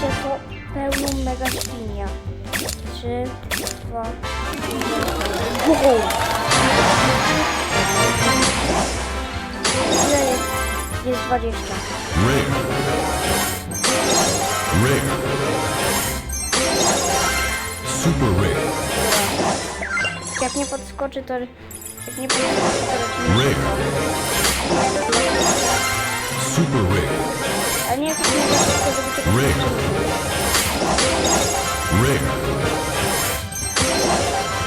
będzie to pełną mega świnia. Trzy, dwa. Wow. Ile jest? Jest 20. Rare. Rare. Super rare. Jak nie podskoczy, to... Jak nie podskoczy, to. Rare. Super rare. Ale nie tego Rare. Rare.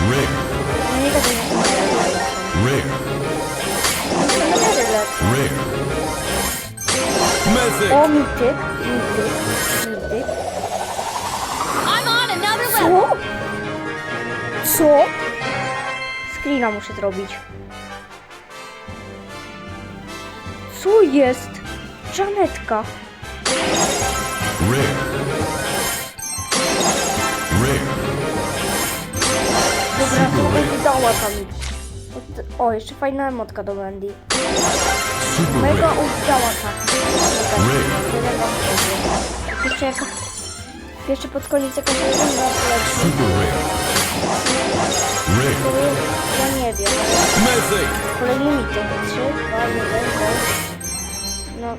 Rare. No nie Rare. lecę. Rare. Mythic. O, mityk, mityk, mityk. I'm on another level. Co? Co? Screena muszę zrobić. Co jest? Żanetka. Rare. Rare. Dobra, to wydała tam. O, jeszcze fajna emotka do Mandy. Super Mega oddała tak. Powiem. Jeszcze jaka... Jeszcze pod koniec jakaś poleci. Super rare. To Rare. jest... Ja nie wiem. Mythic. Kolejny mityk. 3, 2, 1, go. No...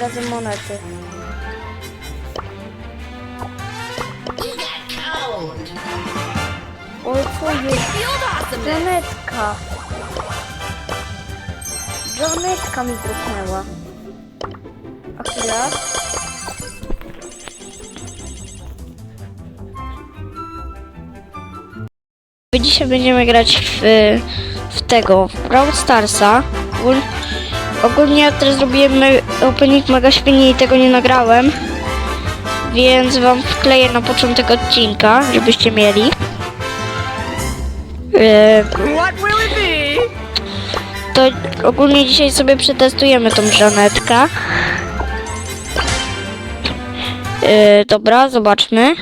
Razem monety. Oj, co jest? Field awesome. Janetka. Janetka mi druknęła. A chwila. Dzisiaj będziemy grać w, w tego, w Brawl Starsa. Ogól- Ogólnie ja teraz zrobiłem me- opening mega świni i tego nie nagrałem. Więc wam wkleję na początek odcinka, żebyście mieli. Be? to ogólnie dzisiaj sobie przetestujemy tą żanetkę. Yy, dobra, zobaczmy.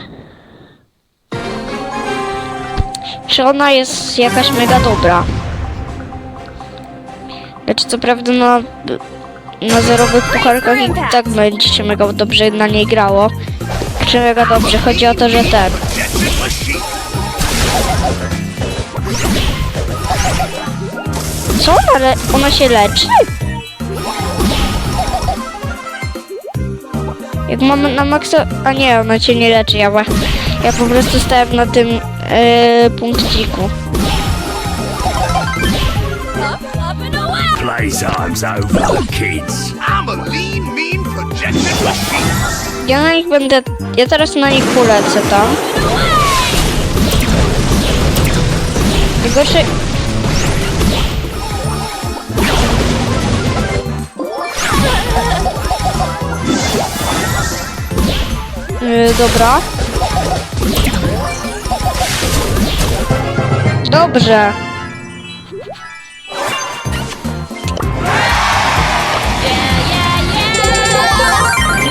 Czy ona jest jakaś mega dobra? Lecz co prawda na, na zerowych pucharkach i tak będzie się mega dobrze na niej grało. Czy dobrze? Chodzi o to, że ten. Co? Ale ona się leczy? Jak mamy na maksa... A nie, ona cię nie leczy, ja, ja po prostu stałem na tym yy, punkciku. Playtime's over, kids. I'm a lean, mean. Ja na nich będę... Ja teraz na nich polecę tam. Najgorsze... Yy, dobra. Dobrze.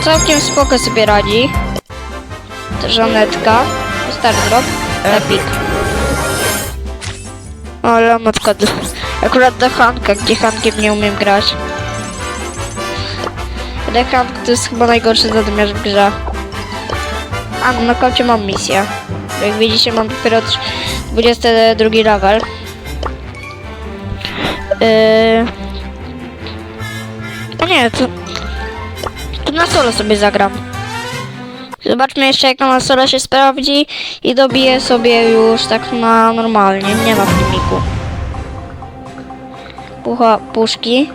Całkiem spoko sobie radzi. To żonetka. Star drop. Epic. Ale matka. d- Akurat do Hanka, gdzie Hankiem nie umiem grać. Ale Hank to jest chyba najgorszy zadymiarz w grze. A, no na koncie mam misję. Jak widzicie mam dopiero trz- 22 level. Yy... A nie, to... Na solo sobie zagram. Zobaczmy jeszcze jak na solo się sprawdzi i dobiję sobie już tak na normalnie, nie na filmiku. Pucha, puszki.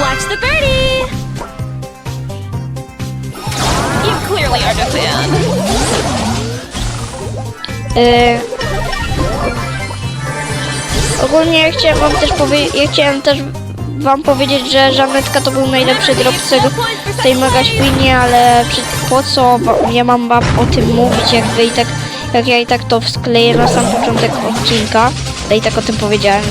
Watch the birdie. You clearly aren't a fan. Yy, ogólnie ja chciałem wam też powiedzieć, ja chciałem też wam powiedzieć, że Żanetka to był najlepszy drop z tej mega ale po co ja mam wam o tym mówić, jak wy i tak, jak ja i tak to wskleję na sam początek odcinka, ja i tak o tym powiedziałem.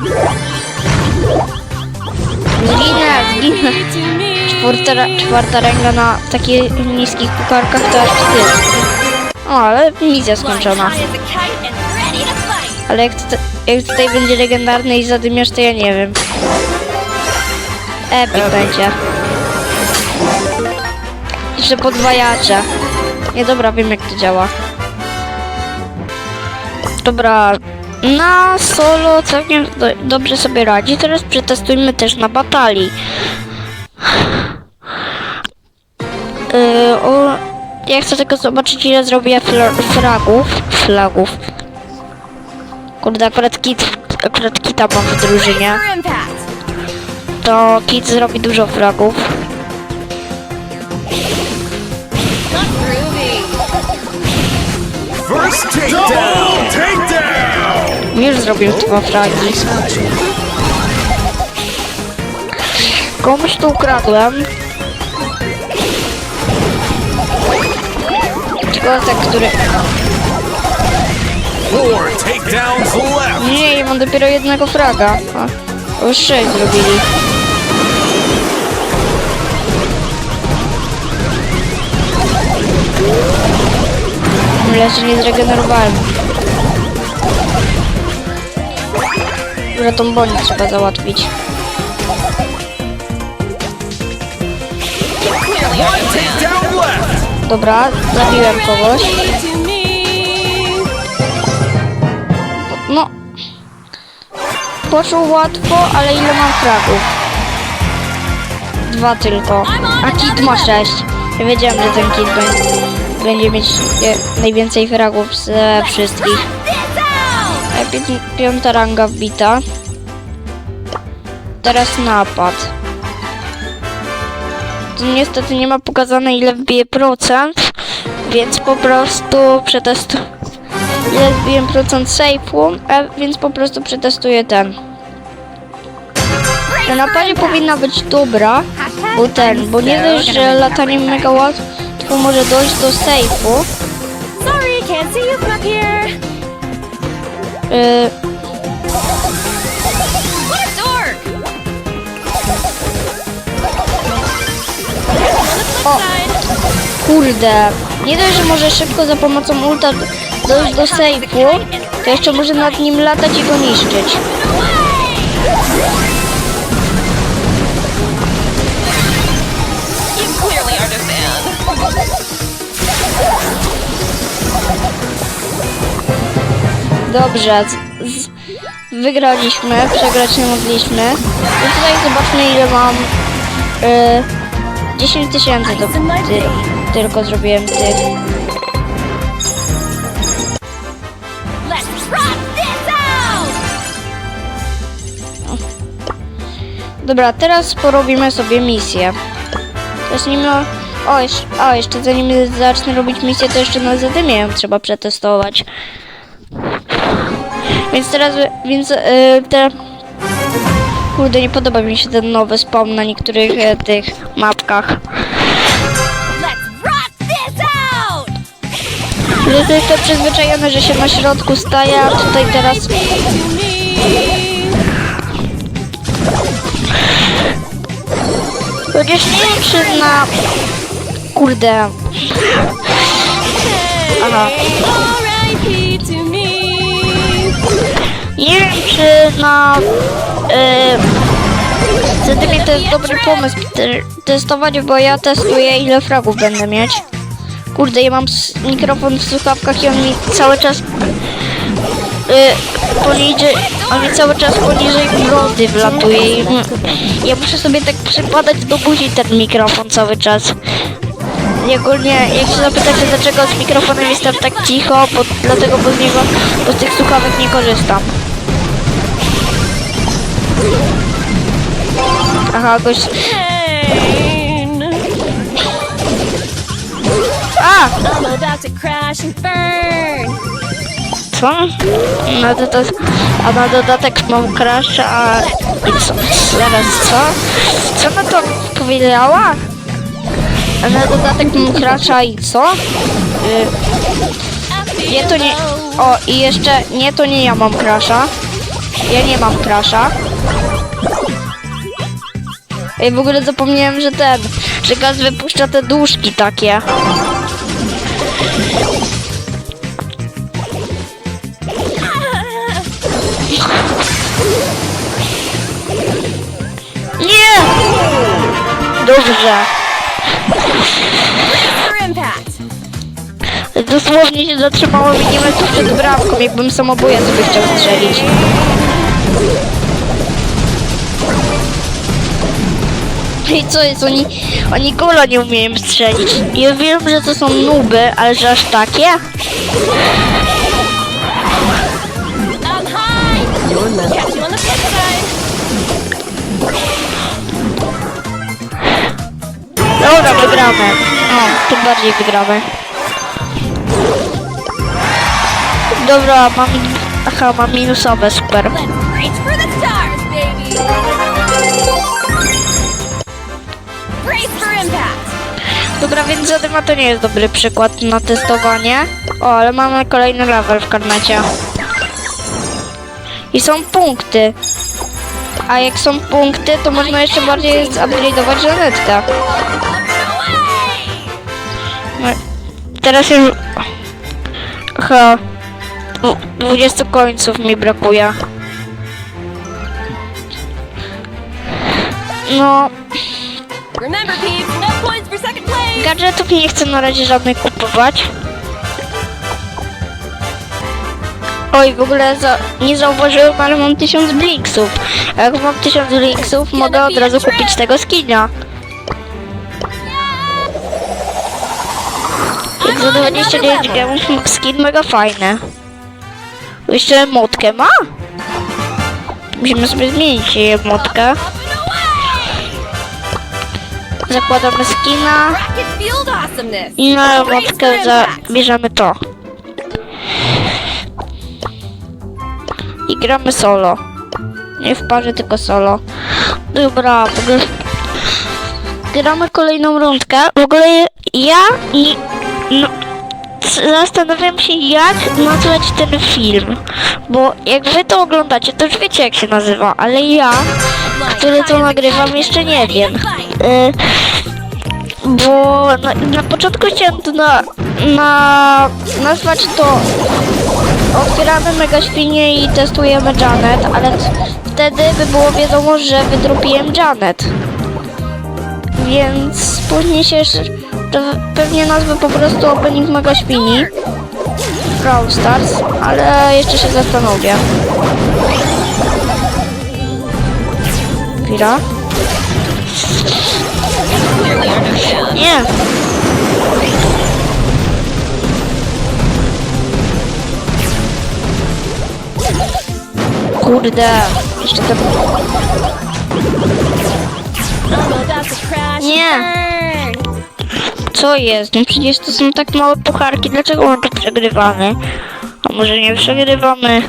Downer. Zginę, zginę. Czwarta, czwarta ręka na takich niskich pukarkach to aż wstyd. O, ale misja skończona. Ale jak, to, jak tutaj będzie legendarny i zadymiarz, to ja nie wiem. Epic będzie. Jeszcze podwajacze. Nie, dobra, wiem jak to działa. Dobra, na solo całkiem do, dobrze sobie radzi. Teraz przetestujmy też na batalii. Yy, o, ja chcę tylko zobaczyć ile zrobię fla, fragów. Flagów. Kurde, akurat kit, akurat kita mam w drużynie. To kit zrobi dużo fragów. Not groovy. First takedown! Takedown! Już zrobił dwa fragi. Komuś tu ukradłem. Tylko tak, który... Nie, ja mam dopiero jednego fraga. To już sześć zrobili. Ja się Dobra, tą bonię trzeba załatwić. Dobra, zabiłem kogoś. No. Poszło łatwo, ale ile mam fragów? Dwa tylko. A kit ma sześć. Ja wiedziałem, że ten kit będzie, będzie mieć najwięcej fragów ze wszystkich. Piąta ranga wbita. Teraz napad. Tu niestety nie ma pokazane ile wbije procent, więc po prostu przetestuję. Ile wbiję procent safe'u, a więc po prostu przetestuję ten. Na napadzie powinna być dobra, bo ten, bo nie dość, że lataniem mega łatwo może dojść do safe'u. Sorry, can't see you from here. O. Kurde, nie dość, że może szybko za pomocą ulta dojść do sejfu, to jeszcze może nad nim latać i go niszczyć. Dobrze, wygraliśmy, przegrać nie mogliśmy. I tutaj zobaczmy ile mam. Yy, 10 tysięcy to ty, tylko zrobiłem tych. Dobra, teraz porobimy sobie misję. Zacznijmy. O, jeszcze, o, jeszcze zanim zacznę robić misję, to jeszcze na zadymie ją trzeba przetestować. Więc teraz, więc yy, te... Kurde, nie podoba mi się ten nowy spawn na niektórych e, tych mapkach. Że jestem przyzwyczajony, że się na środku staje, a tutaj teraz... Chociaż nie wiem, czy na... Kurde... Aha. Na... Yy, Zadymie to jest dobry pomysł te- testować, bo ja testuję ile fragów będę mieć. Kurde, ja mam mikrofon w słuchawkach i on mi cały czas... Yy, poniżej... On mi cały czas poniżej brody wlatuje i ja muszę sobie tak przypadać do buzi ten mikrofon cały czas. I ogólnie, jak się zapytacie dlaczego z mikrofonem jestem tak cicho, bo dlatego, bo z niego, bo z tych słuchawek nie korzystam. Aha. Pain. A! Co? To, to, a na dodatek mam crash, a... Co? Zaraz, co? Co ona to powiedziała? A na dodatek mam crasha i co? Y, nie, to nie... O, i jeszcze... Nie, to nie ja mam crasha. Ja nie mam crasha. Ej, w ogóle zapomniałem, że ten, że gaz wypuszcza te duszki takie. Nie! Dobrze. Dosłownie się zatrzymało milimetrów przed bramką, jakbym samobuja sobie chciał strzelić. I co jest? Oni, oni gola nie umieją strzelić. Ja wiem, że to są nuby, ale że aż takie? Dobra, wygramy. O, tym bardziej wygramy. Dobra, mam... Aha, mam minusowe, super. Dobra, więc zadyma to nie jest dobry przykład na testowanie. O, ale mamy kolejny level w karnecie. I są punkty. A jak są punkty, to można jeszcze bardziej zupgrade'ować żanetkę. No, teraz już... Dwu- 20 końców mi brakuje. No, Remember, no points for second place. Gadżetów nie chcę na razie żadnych kupować. Oj, w ogóle za, nie zauważyłem, ale mam 1000 blinksów. A jak mam 1000 blinksów, mogę od razu kupić tego skina. Jak za 29 gemów skin mega fajny. Jeszcze motkę ma? Musimy sobie zmienić jej motkę. Zakładamy skina. I na motkę za, impact. bierzemy to. I gramy solo. Nie w parze, tylko solo. Dobra, ogóle... Gramy kolejną rundkę. W ogóle ja i... No, zastanawiam się, jak nazwać ten film. Bo jak wy to oglądacie, to już wiecie, jak się nazywa. Ale ja, który to nagrywam, jeszcze nie wiem. Y, bo na, na początku chciałem to na, na nazwać to Otwieramy mega świnie i testujemy Janet, ale wtedy by było wiadomo, że wydropiłem Janet. Więc później się jeszcze pewnie nazwę po prostu Opening Mega Świni Brawl Stars, ale jeszcze się zastanowię. Chwila. Nie. Kurde, jeszcze to Nie. Co jest? No przecież to są tak małe pucharki, dlaczego my to przegrywamy? A może nie przegrywamy?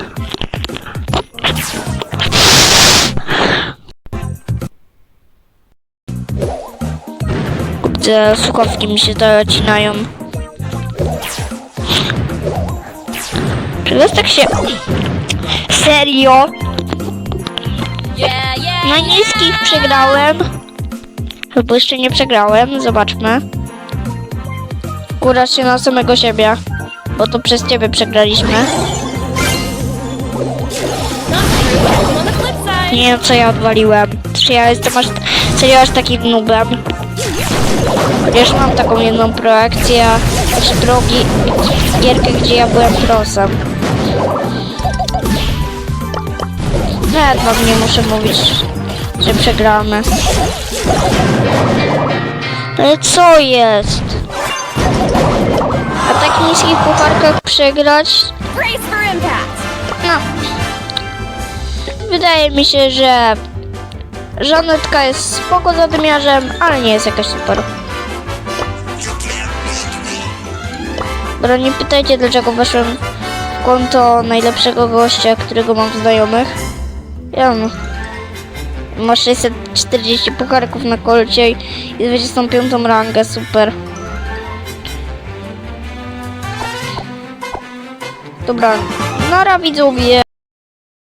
Kurde, słuchawki mi się zacinają. Czy to jest tak się... Serio? Na niskich przegrałem. Chyba jeszcze nie przegrałem, zobaczmy. Uraź się na samego siebie, bo to przez ciebie przegraliśmy. Nie wiem co ja odwaliłem. Czy ja jestem aż, serio aż takim nubem. Chociaż mam taką jedną projekcję, znaczy drogi gierkę, gdzie ja byłem prosem. Nawet wam nie muszę mówić, że przegramy. Ale co jest? Na tak niskich pucharkach przegrać? No. Wydaje mi się, że Żanetka jest spoko zadymiarzem, ale nie jest jakaś super. Dobra, nie pytajcie dlaczego weszłem w konto najlepszego gościa, którego mam znajomych. Ja no. Ma 640 pucharków na kolcie i 25 rangę, super. Dobra, nara widzowie.